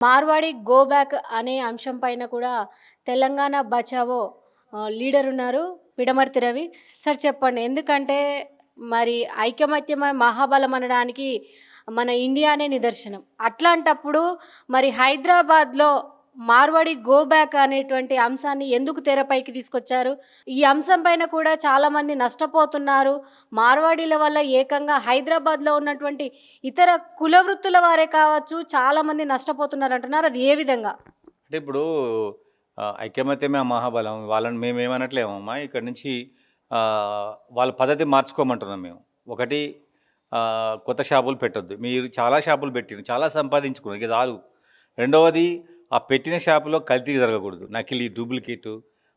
Marwadi go back అనే అంశం పైన కూడా తెలంగాణ బచావో లీడర్ ఉన్నారు పిడమర్తి రవి. సార్ చెప్పండి ఎందుకంటే మరి ఐకమత్యమై మహాబలం అనడానికి మన ఇండియానే నిదర్శనం. అట్లాంటప్పుడు మరి హైదరాబాద్లో మార్వాడి గో బ్యాక్ అనేటువంటి అంశాన్ని ఎందుకు తెరపైకి తీసుకొచ్చారు? ఈ అంశం పైన కూడా చాలామంది నష్టపోతున్నారు. మార్వాడీల వల్ల ఏకంగా హైదరాబాద్లో ఉన్నటువంటి ఇతర కుల వృత్తుల వారే కావచ్చు చాలామంది నష్టపోతున్నారు అంటున్నారు. అది ఏ విధంగా? అంటే ఇప్పుడు ఆ, ఐకమత్యమే మహాబలం. వాళ్ళని మేము ఏమనట్లేమమ్మా? ఇక్కడ నుంచి వాళ్ళ పద్ధతి మార్చుకోమంటున్నాం మేము. ఒకటి కొత్త షాపులు పెట్టొద్దు. మీరు చాలా షాపులు పెట్టిరు. చాలా సంపాదించుకున్నారు. ఇక చాలు. రెండవది ఆ పెట్టిన షాపులో కల్తీ జరగకూడదు. నకిలీ డూప్లికేటు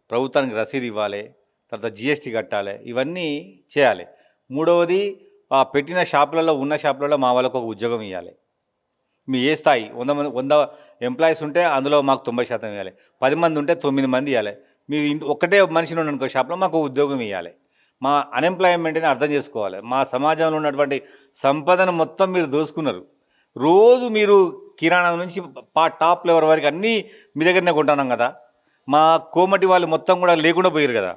ప్రభుత్వానికి రసీదు ఇవ్వాలి తర్వాత జిఎస్టీ కట్టాలి ఇవన్నీ చేయాలి. మూడవది ఆ పెట్టిన షాపులలో ఉన్న షాపులలో మా వాళ్ళకు ఒక ఉద్యోగం ఇవ్వాలి మీ ఏ స్థాయి? వంద మంది వంద ఎంప్లాయీస్ ఉంటే అందులో మాకు తొంభై శాతం ఇవ్వాలి పది మంది ఉంటే తొమ్మిది మంది ఇవ్వాలి మీ ఇంటి ఒక్కటే మనిషిని అనుకో షాప్లో మాకు ఉద్యోగం ఇవ్వాలి మా అన్ఎంప్లాయ్మెంట్ని అర్థం చేసుకోవాలి. మా సమాజంలో ఉన్నటువంటి సంపదను మొత్తం మీరు దోసుకున్నారు. రోజు మీరు కిరాణా నుంచి పా టాప్ లెవెల్ వరకు అన్నీ మీ దగ్గరనే కొంటున్నాం కదా. మా కోమటి వాళ్ళు మొత్తం కూడా లేకుండా పోయారు కదా.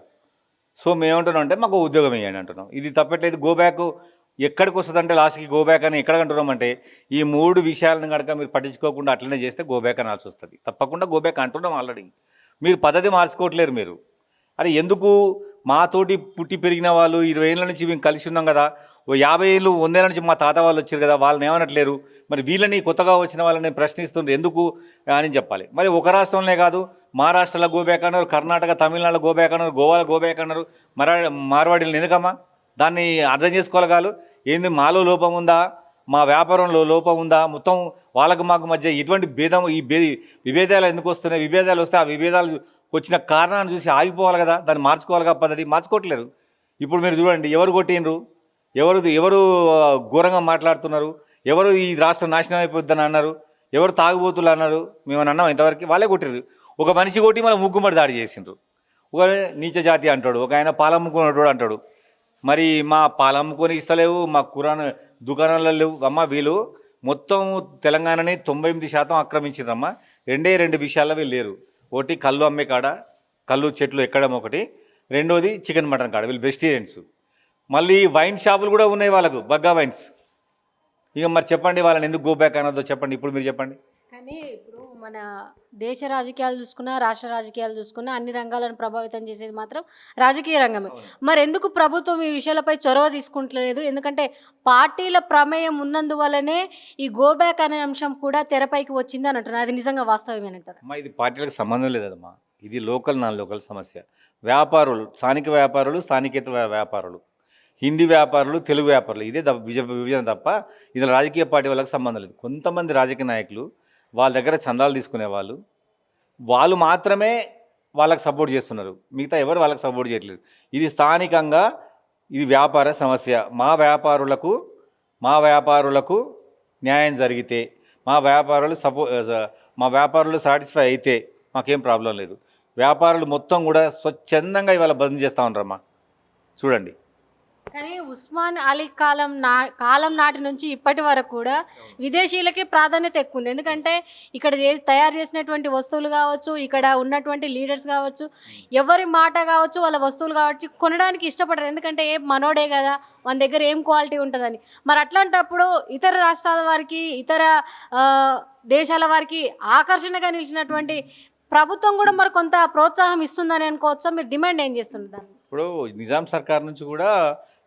సో మేము అంటే మాకు ఉద్యోగం ఇవ్వండి అంటున్నాం. ఇది తప్పట్లేదు. గో బ్యాక్ ఎక్కడికి వస్తుంది అంటే లాస్ట్కి గో బ్యాక్ అని ఎక్కడ అంటున్నామంటే ఈ మూడు విషయాలను కనుక మీరు పట్టించుకోకుండా అట్లనే చేస్తే గో బ్యాక్ అనాల్సి వస్తుంది. తప్పకుండా గో బ్యాక్ అంటున్నాం ఆల్రెడీ మీరు పద్ధతి మార్చుకోవట్లేరు మీరు. అరే ఎందుకు మాతోటి పుట్టి పెరిగిన వాళ్ళు ఇరవై ఏళ్ళ నుంచి మేము కలిసి ఉన్నాం కదా. ఓ యాభై ఏళ్ళు వందేళ్ళ నుంచి మా తాత వాళ్ళు వచ్చారు కదా. వాళ్ళని ఏమనట్లేరు? మరి వీళ్ళని కొత్తగా వచ్చిన వాళ్ళని ప్రశ్నిస్తుండ్రు. ఎందుకు అని చెప్పాలి. మరి ఒక రాష్ట్రంలోనే కాదు మహారాష్ట్రలో గోబ్యాక్ అన్నారు కర్ణాటక తమిళనాడులో గోబ్యాక్ అన్నారు గోవాలో గోబ్యాక్ అన్నారు మరా మార్వాడీలను ఎందుకమ్మా? దాన్ని అర్థం చేసుకోగలగాలు ఏంది మాలో లోపం ఉందా? మా వ్యాపారంలో లోపం ఉందా? మొత్తం వాళ్ళకు మాకు మధ్య ఇటువంటి భేదం ఈ భే విభేదాలు ఎందుకు వస్తున్నాయి? విభేదాలు వస్తే ఆ విభేదాలు వచ్చిన కారణాన్ని చూసి ఆగిపోవాలి కదా? దాన్ని మార్చుకోవాలి కదా పద్ధతి? మార్చుకోవట్లేరు ఇప్పుడు మీరు చూడండి ఎవరు కొట్టిండ్రు? ఎవరు ఎవరు ఘోరంగా మాట్లాడుతున్నారు? ఎవరు ఈ రాష్ట్రం నాశనం అయిపోద్దని అన్నారు? ఎవరు తాగుబోతులు అన్నారు? మేము అన్నాం ఇంతవరకు వాళ్ళే కొట్టిర్రు. ఒక మనిషి కొట్టి మళ్ళీ ముగ్గుమడి దాడి చేసిండ్రు. ఒక నీచ జాతి అంటాడు ఒక ఆయన పాలమ్ముకున్నట్టు అంటాడు. మరి మా పాలమ్ముకొని ఇస్తలేవు మా కురాన్ దుకాణాలలో లేవు. అమ్మ వీళ్ళు మొత్తం తెలంగాణని తొంభై ఎనిమిది శాతం ఆక్రమించిండ్రమ్మా రెండే రెండు విషయాల్లో వీళ్ళు లేరు. ఒకటి కళ్ళు అమ్మే కాడ కళ్ళు చెట్లు ఎక్కడం ఒకటి. రెండోది చికెన్ మటన్ కాడ వీళ్ళు వెజిటేరియన్స్ మళ్ళీ వైన్ షాపులు కూడా ఉన్నాయి వాళ్ళకు బగ్గా వైన్స్. ఇక మరి చెప్పండి వాళ్ళని ఎందుకు గో బ్యాక్ అనొద్దో? చెప్పండి. ఇప్పుడు మీరు చెప్పండి. కానీ ఇప్పుడు మన దేశ రాజకీయాలు చూసుకున్నా రాష్ట్ర రాజకీయాలు చూసుకున్నా అన్ని రంగాలను ప్రభావితం చేసేది మాత్రం రాజకీయ రంగమే. మరి ఎందుకు ప్రభుత్వం ఈ విషయాలపై చొరవ తీసుకుంటలేదు? ఎందుకంటే పార్టీల ప్రమేయం ఉన్నందువల్లనే ఈ గో బ్యాక్ అనే అంశం కూడా తెరపైకి వచ్చింది అని అంటున్నారు. అది నిజంగా వాస్తవమేనంటారు అమ్మా ఇది పార్టీలకు సంబంధం లేదమ్మా. ఇది లోకల్ నాన్ లోకల్ సమస్య. వ్యాపారులు స్థానిక వ్యాపారులు స్థానికేతర వ్యా- వ్యాపారులు. హిందీ వ్యాపారులు తెలుగు వ్యాపారులు ఇదే ద- విజ విభజన తప్ప ఇది రాజకీయ పార్టీ వాళ్ళకి సంబంధం లేదు. కొంతమంది రాజకీయ నాయకులు వాళ్ళ దగ్గర చందాలు తీసుకునే వాళ్ళు వాళ్ళు మాత్రమే వాళ్ళకి సపోర్ట్ చేస్తున్నారు. మిగతా ఎవరు వాళ్ళకి సపోర్ట్ చేయట్లేదు. ఇది స్థానికంగా ఇది వ్యాపార సమస్య. మా వ్యాపారులకు మా వ్యాపారులకు న్యాయం జరిగితే మా వ్యాపారులు సపో మా వ్యాపారులు సాటిస్ఫై అయితే మాకేం ప్రాబ్లం లేదు. వ్యాపారులు మొత్తం కూడా స్వచ్ఛందంగా ఇవాళ బంద్ చేస్తూ ఉన్నారమ్మా. చూడండి. కానీ ఉస్మాన్ అలీ కాలం నా కాలం నాటి నుంచి ఇప్పటి వరకు కూడా విదేశీయులకే ప్రాధాన్యత ఎక్కువ ఉంది. ఎందుకంటే ఇక్కడ తయారు చేసినటువంటి వస్తువులు కావచ్చు ఇక్కడ ఉన్నటువంటి లీడర్స్ కావచ్చు ఎవరి మాట కావచ్చు వాళ్ళ వస్తువులు కావచ్చు కొనడానికి ఇష్టపడరు. ఎందుకంటే ఏ మనోడే కదా మన దగ్గర ఏం క్వాలిటీ ఉంటుందని. మరి అట్లాంటప్పుడు ఇతర రాష్ట్రాల వారికి ఇతర దేశాల వారికి ఆకర్షణగా నిలిచినటువంటి ప్రభుత్వం కూడా మరి కొంత ప్రోత్సాహం ఇస్తుందని అనుకోవచ్చా? మీరు డిమాండ్ ఏం చేస్తున్నారు దాన్ని ఇప్పుడు నిజాం సర్కార్ నుంచి కూడా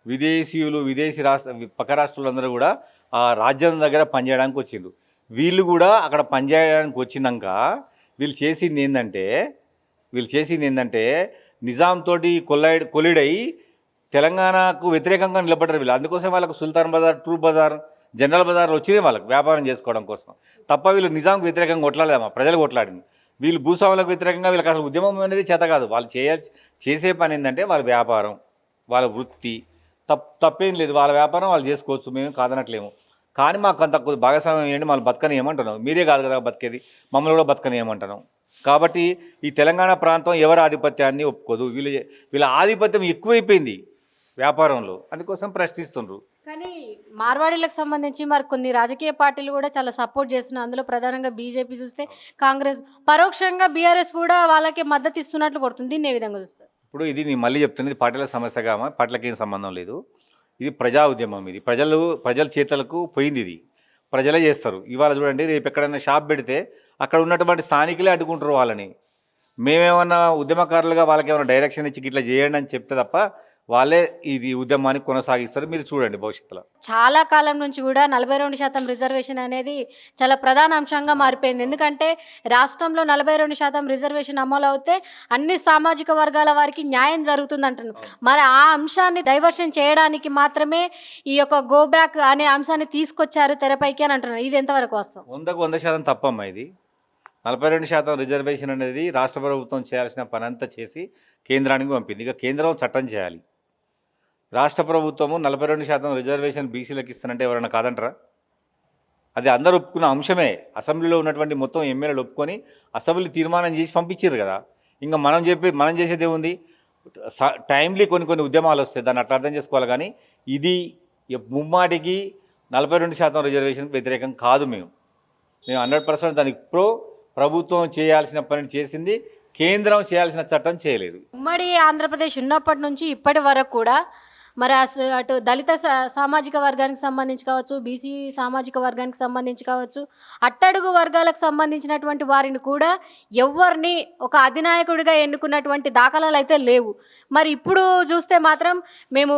విదేశీయులు విదేశీ రాష్ట్ర పక్క రాష్ట్రాలందరూ కూడా ఆ రాజ్యాంగం దగ్గర పనిచేయడానికి వచ్చిండ్రు. వీళ్ళు కూడా అక్కడ పనిచేయడానికి వచ్చినాక వీళ్ళు చేసింది ఏంటంటే వీళ్ళు చేసింది ఏంటంటే నిజాంతోటి కొల్లైడ్ కొల్లై కొలిడై తెలంగాణకు వ్యతిరేకంగా నిలబడ్డారు వీళ్ళు. అందుకోసం వాళ్ళకు సుల్తాన్ బజార్ ట్రూ బజార్ జనరల్ బజార్లు వచ్చినాయి వాళ్ళకి వ్యాపారం చేసుకోవడం కోసం. తప్ప వీళ్ళు నిజాంకు వ్యతిరేకంగా కొట్లాడలేమా ప్రజలు కొట్లాడింది. వీళ్ళు భూస్వాములకు వ్యతిరేకంగా వీళ్ళకి అసలు ఉద్యమం అనేది చేత కాదు. వాళ్ళు చేయ చేసే పని ఏంటంటే వాళ్ళ వ్యాపారం వాళ్ళ వృత్తి తప్ తప్పేం లేదు. వాళ్ళ వ్యాపారం వాళ్ళు చేసుకోవచ్చు. మేము కాదనట్లేము. కానీ మాకు అంత భాగస్వామ్యం ఏంటి? మమ్మల్ని బతకని ఏమంటున్నాం మీరే కాదు కదా బతికేది. మమ్మల్ని కూడా బతకని ఏమంటున్నాం కాబట్టి ఈ తెలంగాణ ప్రాంతం ఎవరి ఆధిపత్యాన్ని ఒప్పుకోదు. వీళ్ళ వీళ్ళ ఆధిపత్యం ఎక్కువైపోయింది వ్యాపారంలో. అందుకోసం ప్రశ్నిస్తుండ్రు. కానీ మార్వాడీలకు సంబంధించి మరి కొన్ని రాజకీయ పార్టీలు కూడా చాలా సపోర్ట్ చేస్తున్నాయి. అందులో ప్రధానంగా బీజేపీ చూస్తే కాంగ్రెస్. పరోక్షంగా బీఆర్ఎస్ కూడా వాళ్ళకి మద్దతు ఇస్తున్నట్లు కొడుతుంది. దీన్ని ఏ విధంగా చూస్తారు? ఇప్పుడు ఇది నేను మళ్ళీ చెప్తున్నది పార్టీల సమస్యగా పార్టీలకి ఏం సంబంధం లేదు. ఇది ప్రజా ఉద్యమం ఇది. ప్రజలు ప్రజల చేతలకు పోయింది ఇది. ప్రజలే చేస్తారు. ఇవాళ చూడండి రేపు ఎక్కడైనా షాప్ పెడితే అక్కడ ఉన్నటువంటి స్థానికులే అడ్డుకుంటారు వాళ్ళని. మేమేమన్నా ఉద్యమకారులుగా వాళ్ళకి ఏమైనా డైరెక్షన్ ఇచ్చి ఇట్లా చేయండి అని చెప్తే తప్ప వాళ్ళే ఇది ఉద్యమాన్ని కొనసాగిస్తారు. మీరు చూడండి భవిష్యత్తులో. చాలా కాలం నుంచి కూడా నలభై రెండు శాతం రిజర్వేషన్ అనేది చాలా ప్రధాన అంశంగా మారిపోయింది. ఎందుకంటే రాష్ట్రంలో నలభై రెండు శాతం రిజర్వేషన్ అమలు అవుతే అన్ని సామాజిక వర్గాల వారికి న్యాయం జరుగుతుంది అంటున్నారు మరి ఆ అంశాన్ని డైవర్షన్ చేయడానికి మాత్రమే ఈ యొక్క గో బ్యాక్ అనే అంశాన్ని తీసుకొచ్చారు తెరపైకి అని అంటున్నారు. ఇది ఎంతవరకు వస్తాం వందకు వంద శాతం తప్పమ్మా ఇది. నలభై రెండు శాతం రిజర్వేషన్ అనేది రాష్ట్ర ప్రభుత్వం చేయాల్సిన పని అంతా చేసి కేంద్రానికి పంపింది. ఇక కేంద్రం చట్టం చేయాలి. రాష్ట్ర ప్రభుత్వము నలభై రెండు శాతం రిజర్వేషన్ బీసీలకు ఇస్తానంటే ఎవరైనా కాదంటారా? అది అందరూ ఒప్పుకున్న అంశమే. అసెంబ్లీలో ఉన్నటువంటి మొత్తం ఎమ్మెల్యేలు ఒప్పుకొని అసెంబ్లీ తీర్మానం చేసి పంపించారు కదా. ఇంకా మనం చెప్పి మనం చేసేది ఏముంది? స- కొన్ని కొన్ని ఉద్యమాలు వస్తాయి. దాన్ని అట్లా అర్థం చేసుకోవాలి కానీ ఇది ముమ్మాటికి నలభై రెండు శాతం రిజర్వేషన్కి వ్యతిరేకం కాదు మేము. మేము హండ్రెడ్ పర్సెంట్ దానికి ప్రో ప్రభుత్వం చేయాల్సిన పని చేసింది కేంద్రం చేయాల్సిన చట్టం చేయలేదు. ఉమ్మడి ఆంధ్రప్రదేశ్ ఉన్నప్పటి నుంచి ఇప్పటి వరకు కూడా మరి అటు దళిత సా- సామాజిక వర్గానికి సంబంధించి కావచ్చు బీసీ సామాజిక వర్గానికి సంబంధించి కావచ్చు అట్టడుగు వర్గాలకు సంబంధించినటువంటి వారిని కూడా ఎవరిని ఒక అధినాయకుడిగా ఎన్నుకున్నటువంటి దాఖలాలు అయితే లేవు. మరి ఇప్పుడు చూస్తే మాత్రం మేము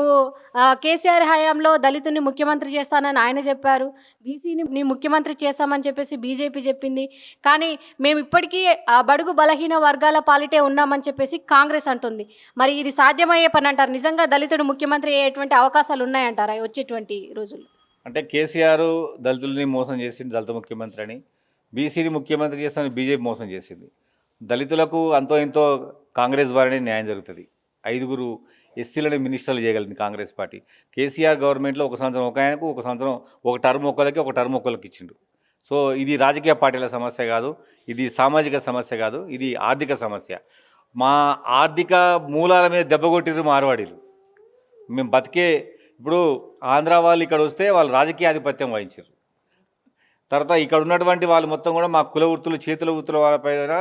కేసీఆర్ హయాంలో దళితుని ముఖ్యమంత్రి చేస్తానని ఆయన చెప్పారు బీసీని ముఖ్యమంత్రి చేస్తామని చెప్పేసి బీజేపీ చెప్పింది. కానీ మేము ఇప్పటికీ ఆ బడుగు బలహీన వర్గాల పాలిటే ఉన్నామని చెప్పేసి కాంగ్రెస్ అంటుంది. మరి ఇది సాధ్యమయ్యే పని అంటారు. నిజంగా దళితుడు ముఖ్యమంత్రి అయ్యేటువంటి అవకాశాలు ఉన్నాయంటారా వచ్చేటువంటి రోజుల్లో? అంటే కేసీఆర్ దళితుల్ని మోసం చేసింది దళిత ముఖ్యమంత్రి అని. బీసీని ముఖ్యమంత్రి చేస్తానని బీజేపీ మోసం చేసింది. దళితులకు అంతో ఎంతో కాంగ్రెస్ ద్వారానే న్యాయం జరుగుతుంది. ఐదుగురు ఎస్సీలని మినిస్టర్లు చేయగలిగింది కాంగ్రెస్ పార్టీ. కేసీఆర్ గవర్నమెంట్లో ఒక సంవత్సరం ఒక ఆయనకు ఒక సంవత్సరం ఒక టర్మ్ ఒకరికి ఒక టర్మ్ ఒకరికి ఇచ్చిండు. సో ఇది రాజకీయ పార్టీల సమస్య కాదు ఇది సామాజిక సమస్య కాదు ఇది ఆర్థిక సమస్య. మా ఆర్థిక మూలాల మీద దెబ్బ కొట్టిరు మార్వాడీలు. మేము బతికే ఇప్పుడు ఆంధ్ర వాళ్ళు ఇక్కడ వస్తే వాళ్ళు రాజకీయ ఆధిపత్యం వహించారు తర్వాత ఇక్కడ ఉన్నటువంటి వాళ్ళు మొత్తం కూడా మా కుల వృత్తులు చేతుల వృత్తుల వాళ్ళపైన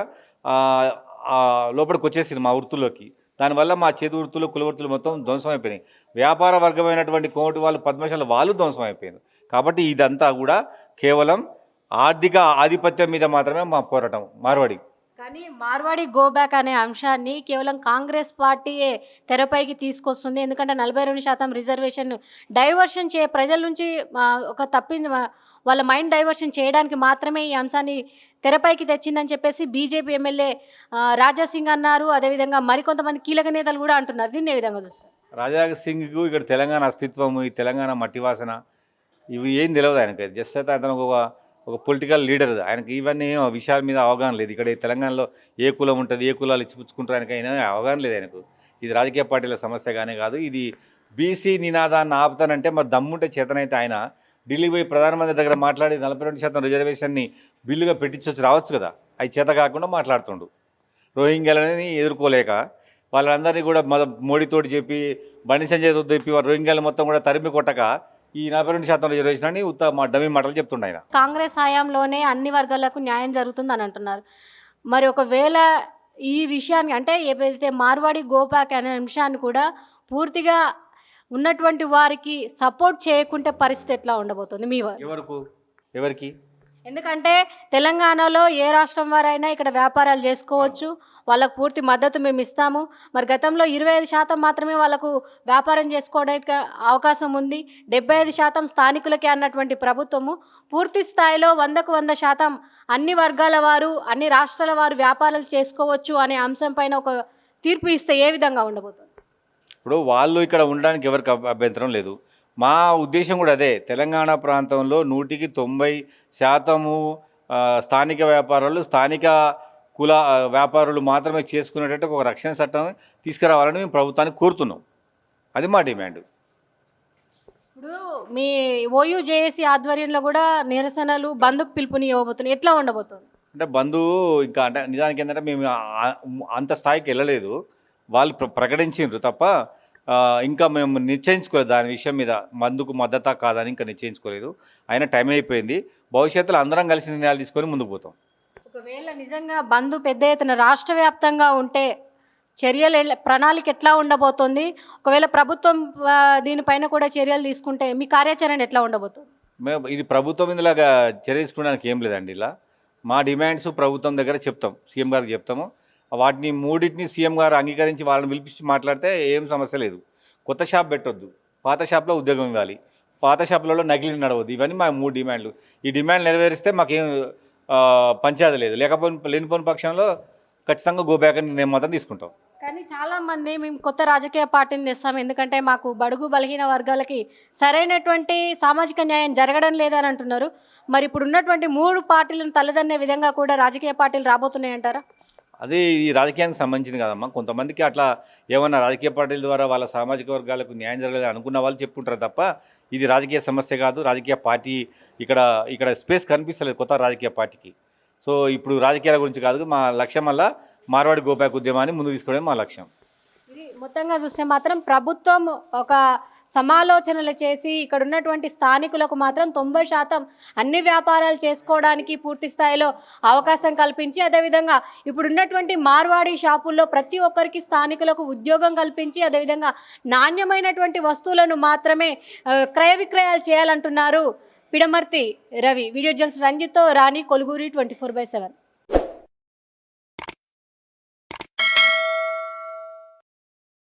లోపలికి వచ్చేసింది మా వృత్తుల్లోకి. దానివల్ల మా చేతి వృత్తులు కుల వృత్తులు మొత్తం ధ్వంసం అయిపోయినాయి. వ్యాపార వర్గమైనటువంటి కోమటి వాళ్ళు పద్మశాల వాళ్ళు ధ్వంసం అయిపోయింది కాబట్టి ఇదంతా కూడా కేవలం ఆర్థిక ఆధిపత్యం మీద మాత్రమే మా పోరాటం. మార్వాడి. కానీ మార్వాడి గోబ్యాక్ అనే అంశాన్ని కేవలం కాంగ్రెస్ పార్టీయే తెరపైకి తీసుకొస్తుంది. ఎందుకంటే నలభై రెండు శాతం రిజర్వేషన్ డైవర్షన్ చే ప్రజల నుంచి ఒక తప్పింది వాళ్ళ మైండ్ డైవర్షన్ చేయడానికి మాత్రమే ఈ అంశాన్ని తెరపైకి తెచ్చిందని చెప్పేసి బీజేపీ ఎమ్మెల్యే రాజా సింగ్ అన్నారు. అదేవిధంగా మరికొంతమంది కీలక నేతలు కూడా అంటున్నారు. దీన్ని ఏ విధంగా చూస్తారు? రాజా సింగ్కు ఇక్కడ తెలంగాణ అస్తిత్వం ఈ తెలంగాణ మట్టి వాసన ఇవి ఏం తెలియదు ఆయనకి జస్ట్ అయితే అతను ఒక ఒక పొలిటికల్ లీడర్ ఆయనకి ఇవన్నీ విషయాల మీద అవగాహన లేదు. ఇక్కడ తెలంగాణలో ఏ కులం ఉంటుంది ఏ కులాలు ఇచ్చిపుచ్చుకుంటారు ఆయనకి అవగాహన లేదు ఆయనకు. ఇది రాజకీయ పార్టీల సమస్య కానీ కాదు. ఇది బీసీ నినాదాన్ని ఆపుతానంటే మరి దమ్ముంటే చేతనైతే ఆయన. ఢిల్లీ పోయి ప్రధానమంత్రి దగ్గర మాట్లాడి నలభై రెండు శాతం రిజర్వేషన్ని బిల్లుగా పెట్టించొచ్చి రావచ్చు కదా. అవి చేత కాకుండా మాట్లాడుతుండు. రోహింగ్యాలని ఎదుర్కోలేక వాళ్ళందరినీ కూడా మొద మోడీతోటి చెప్పి బండి సంజయ్తో చెప్పి వారు రోహింగ్యాలు మొత్తం కూడా తరిమి కొట్టక ఈ నలభై రెండు శాతం రిజర్వేషన్ అని ఉత్త మా డమ్మి మాటలు చెప్తుండే ఆయన. కాంగ్రెస్ హయాంలోనే అన్ని వర్గాలకు న్యాయం జరుగుతుందని అంటున్నారు. మరి ఒకవేళ ఈ విషయాన్ని అంటే ఏదైతే మార్వాడి గోపాక్ అనే అంశాన్ని కూడా పూర్తిగా ఉన్నటువంటి వారికి సపోర్ట్ చేయకుంటే పరిస్థితి ఎట్లా ఉండబోతుంది మీ వారు? ఎవరికి? ఎవరికి? ఎందుకంటే తెలంగాణలో ఏ రాష్ట్రం వారైనా ఇక్కడ వ్యాపారాలు చేసుకోవచ్చు. వాళ్ళకు పూర్తి మద్దతు మేము ఇస్తాము. మరి గతంలో ఇరవై ఐదు శాతం మాత్రమే వాళ్ళకు వ్యాపారం చేసుకోవడానికి అవకాశం ఉంది. డెబ్బై ఐదు శాతం స్థానికులకే అన్నటువంటి ప్రభుత్వము పూర్తి స్థాయిలో వందకు వంద శాతం అన్ని వర్గాల వారు అన్ని రాష్ట్రాల వారు వ్యాపారాలు చేసుకోవచ్చు అనే అంశం పైన ఒక తీర్పు ఇస్తే ఏ విధంగా ఉండబోతుంది? ఇప్పుడు వాళ్ళు ఇక్కడ ఉండడానికి ఎవరికి అభ్యంతరం లేదు. మా ఉద్దేశం కూడా అదే. తెలంగాణ ప్రాంతంలో నూటికి తొంభై శాతము స్థానిక వ్యాపారాలు స్థానిక కుల వ్యాపారులు మాత్రమే చేసుకునేటట్టు ఒక రక్షణ చట్టం తీసుకురావాలని మేము ప్రభుత్వాన్ని కోరుతున్నాం. అది మా డిమాండ్. ఇప్పుడు మీ ఓయూ జేఏసీ ఆధ్వర్యంలో కూడా నిరసనలు బంధుకు పిలుపుని ఇవ్వబోతున్నాయి ఎట్లా ఉండబోతుంది? అంటే బంధువు ఇంకా అంటే నిజానికి ఏంటంటే మేము అంత స్థాయికి వెళ్ళలేదు. వాళ్ళు ప్ర ప్రకటించిండ్రు తప్ప ఇంకా మేము నిశ్చయించుకోలేదు. దాని విషయం మీద మందుకు మద్దతా కాదని ఇంకా నిశ్చయించుకోలేదు. అయినా టైం అయిపోయింది. భవిష్యత్తులో అందరం కలిసి నిర్ణయాలు తీసుకొని ముందుకు పోతాం. ఒకవేళ నిజంగా బంధు పెద్ద ఎత్తున రాష్ట్ర వ్యాప్తంగా ఉంటే చర్యలు ప్రణాళిక ఎట్లా ఉండబోతోంది? ఒకవేళ ప్రభుత్వం దీనిపైన కూడా చర్యలు తీసుకుంటే మీ కార్యాచరణ ఎట్లా ఉండబోతుంది? మేము ఇది ప్రభుత్వం ఇందులాగా చర్య తీసుకోవడానికి ఏం లేదండి ఇలా. మా డిమాండ్స్ ప్రభుత్వం దగ్గర చెప్తాం. సీఎం గారికి చెప్తాము. వాటిని మూడింటిని సీఎం గారు అంగీకరించి వాళ్ళని పిలిపించి మాట్లాడితే ఏం సమస్య లేదు. కొత్త షాప్ పెట్టొద్దు. పాత షాప్లో ఉద్యోగం ఇవ్వాలి. పాత షాపులలో నకిలీ నడవద్దు. ఇవన్నీ మా మూడు డిమాండ్లు. ఈ డిమాండ్ నెరవేరిస్తే మాకేం పంచాయతీ లేదు. లేకపోతే లేనిపోని పక్షంలో ఖచ్చితంగా గో బ్యాక్ అని నేను మాత్రం తీసుకుంటాం. కానీ చాలా మంది మేము కొత్త రాజకీయ పార్టీని తెస్తాం. ఎందుకంటే మాకు బడుగు బలహీన వర్గాలకి సరైనటువంటి సామాజిక న్యాయం జరగడం లేదని అంటున్నారు. మరి ఇప్పుడు ఉన్నటువంటి మూడు పార్టీలను తలదన్నే విధంగా కూడా రాజకీయ పార్టీలు రాబోతున్నాయంటారా? అదే ఈ రాజకీయానికి సంబంధించింది కదమ్మా. కొంతమందికి అట్లా ఏమన్నా రాజకీయ పార్టీల ద్వారా వాళ్ళ సామాజిక వర్గాలకు న్యాయం జరగలేదు అనుకున్న వాళ్ళు చెప్పుకుంటారు తప్ప ఇది రాజకీయ సమస్య కాదు. రాజకీయ పార్టీ ఇక్కడ ఇక్కడ స్పేస్ కనిపిస్తలేదు కొత్త రాజకీయ పార్టీకి. సో ఇప్పుడు రాజకీయాల గురించి కాదు మా లక్ష్యం వల్ల మార్వాడి గోపాక్ ఉద్యమాన్ని ముందు తీసుకోవడం మా లక్ష్యం. మొత్తంగా చూస్తే మాత్రం ప్రభుత్వం ఒక సమాలోచనలు చేసి ఇక్కడ ఉన్నటువంటి స్థానికులకు మాత్రం తొంభై శాతం అన్ని వ్యాపారాలు చేసుకోవడానికి పూర్తి స్థాయిలో అవకాశం కల్పించి అదేవిధంగా ఇప్పుడున్నటువంటి మార్వాడి షాపుల్లో ప్రతి ఒక్కరికి స్థానికులకు ఉద్యోగం కల్పించి అదేవిధంగా నాణ్యమైనటువంటి వస్తువులను మాత్రమే క్రయ విక్రయాలు చేయాలంటున్నారు Pidamarthi Ravi. Video journalist రంజిత్తో Rani Koluguri twenty four by seven.